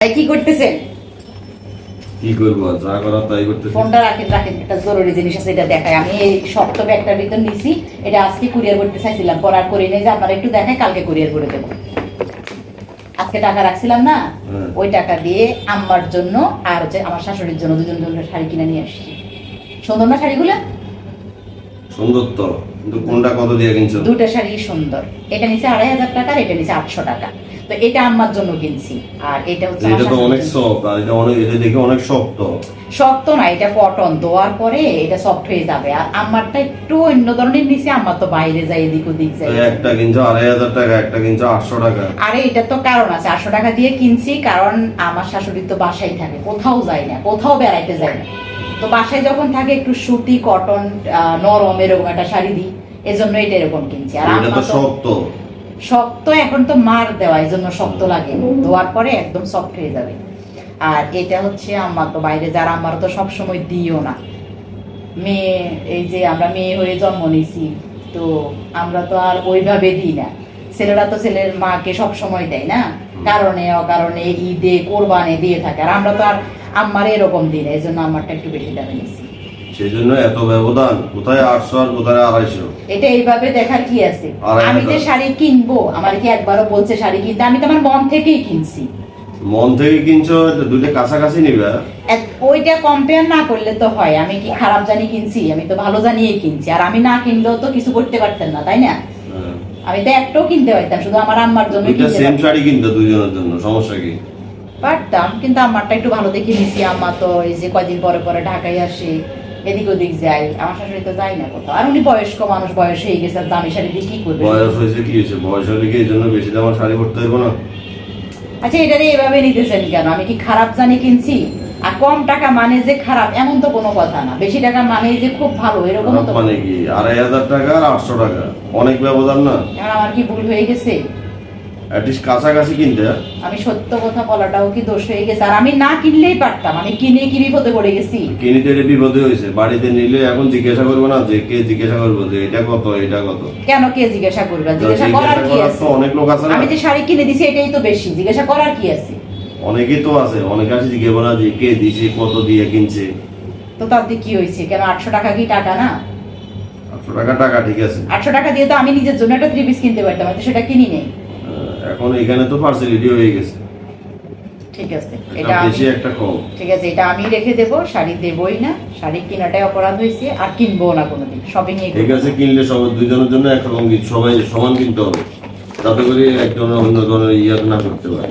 কি করতেছেন কি করব? যা করার তাই করতেছি। ফোনটা রাখেন রাখেন জরুরি জিনিস আছে এটা আমি এই শক্ত ব্যাগটার ভিতর নিছি এটা আজকে কুরিয়ার করতে চাইছিলাম করার করে নেই যে আপনারা একটু কালকে কুরিয়ার করে দেবো। আজকে টাকা রাখছিলাম না হ্যাঁ। ওই টাকা দিয়ে আম্মার জন্য আর হচ্ছে আমার শাশুড়ির জন্য দুজন জন্য শাড়ি কিনে নিয়ে আসছি। সুন্দর না শাড়িগুলো? সুন্দর তো কিন্তু কোনটা কত দিয়ে কিনছো? দুটো শাড়ি সুন্দর। এটা নিচে আড়াই হাজার টাকা আর এটা নিচে আটশো টাকা। তো এটা আম্মার জন্য কিনছি। আর এটা হচ্ছে এটা তো অনেক সফট আর এটা অনেক এটা দেখে অনেক শক্ত। শক্ত না এটা কটন দেওয়ার পরে এটা সফট হয়ে যাবে। আর আমারটা একটু অন্য ধরনের নিচে আমার তো বাইরে যায় এদিক ওদিক যায়। একটা কিনছো আড়াই হাজার টাকা একটা কিনছো আটশো টাকা। আরে এটা তো কারণ আছে আটশো টাকা দিয়ে কিনছি কারণ আমার শাশুড়ি তো বাসায় থাকে কোথাও যায় না কোথাও বেড়াইতে যায় না। তো বাসায় যখন থাকে একটু সুতি কটন নরম এরকম একটা শাড়ি দিই এজন্য এটা এরকম কিনছি। আর আমার তো শক্ত। শক্ত এখন তো মার দেওয়া এই জন্য শক্ত লাগে। দেওয়ার পরে একদম সফট হয়ে যাবে। আর এটা হচ্ছে আমার তো বাইরে যারা আমার তো সবসময় দিও না। মেয়ে এই যে আমরা মেয়ে হয়ে জন্ম নিয়েছি তো আমরা তো আর ওইভাবে দিই না। ছেলেরা তো ছেলের মাকে সব সময় দেয় না। কারণে অকারণে ঈদে কোরবানে দিয়ে থাকে। আর আমরা তো আর আমার এরকম দিই না এই জন্য আমারটা একটু বেশি দামে নিচ্ছি সেই জন্য এত ব্যবধান কোথায় আটশো আর কোথায় আড়াইশো এটা এইভাবে দেখার কি আছে? আমি যে শাড়ি কিনবো আমার কি একবারও বলছে শাড়ি কিনতে? আমি তো আমার মন থেকেই কিনছি। মন থেকে কিনছো দুইটা কাছাকাছি নিবে? ওইটা কম্পেয়ার না করলে তো হয়। আমি কি খারাপ জানি কিনছি? আমি তো ভালো জানিয়ে কিনছি। আর আমি না কিনলেও তো কিছু করতে পারতেন না তাই না? হ্যাঁ। আমি তো একটাও কিনতে পারতাম শুধু আমার আম্মার জন্য দুইটা সেম পারতাম। শাড়ি কিনতো দুইজনের জন্য সমস্যা কি? পারতাম কিন্তু আমারটা একটু ভালো দেখে নিছি। আম্মা তো এই যে কয়দিন পরে পরে ঢাকায় আসে। এদিক ওদিক যাই আমার শাশুড়ি তো যায় না কোথাও। আর উনি বয়স্ক মানুষ বয়স হয়ে গেছে দামি শাড়ি দিয়ে কি করবে? বয়স হয়েছে কি হয়েছে? বয়স হলে কি এই জন্য বেশি দামের শাড়ি পরতে হইব না? আচ্ছা এটারে এভাবে নিতেছেন কেন? আমি কি খারাপ জানি কিনছি? আর কম টাকা মানে যে খারাপ এমন তো কোনো কথা না। বেশি টাকা মানে যে খুব ভালো এরকম তো মানে কি? আড়াই হাজার টাকা আর আটশো টাকা। অনেক ব্যবধান না? আমার কি ভুল হয়ে গেছে? অ্যাটলিস্ট কাছাকাছি কিনতে। আমি সত্য কথা বলাটাও কি দোষ হয়ে গেছে? আর আমি না কিনলেই পারতাম। আমি কিনে কি বিপদে পড়ে গেছি? এটা বিপদে হয়েছে। বাড়িতে নিলে এখন জিজ্ঞাসা করব না যে কে জিজ্ঞাসা করব যে এটা কত এটা কত। কেন কে জিজ্ঞাসা করবে? জিজ্ঞাসা করার কি আছে? অনেক লোক আছে আমি যে শাড়ি কিনে দিছি এটাই তো বেশি। জিজ্ঞাসা করার কি আছে? অনেকেই তো আছে। অনেকে আছে জিজ্ঞেস না যে কে দিছে কত দিয়ে কিনছে। তো তাতে কি হয়েছে? কেন আটশো টাকা কি টাকা না? আটশো টাকা টাকা ঠিক আছে। আটশো টাকা দিয়ে তো আমি নিজের জন্য একটা থ্রি পিস কিনতে পারতাম আমি তো সেটা কিনি নেই। এখন এখানে তো পার্সেলিটি হয়ে গেছে। ঠিক আছে এটা বেশি একটা কম। ঠিক আছে এটা আমি রেখে দেবো শাড়ি দেবই না শাড়ি কেনাটাই অপরাধ হয়েছে আর কিনবো না কোনোদিন শপিং এ ঠিক আছে কিনলে দুজনের জন্য একরকম সবাই সমান কিনতে হবে। তাতে করে একজনের অন্য ধরনের ইয়া না করতে পারে।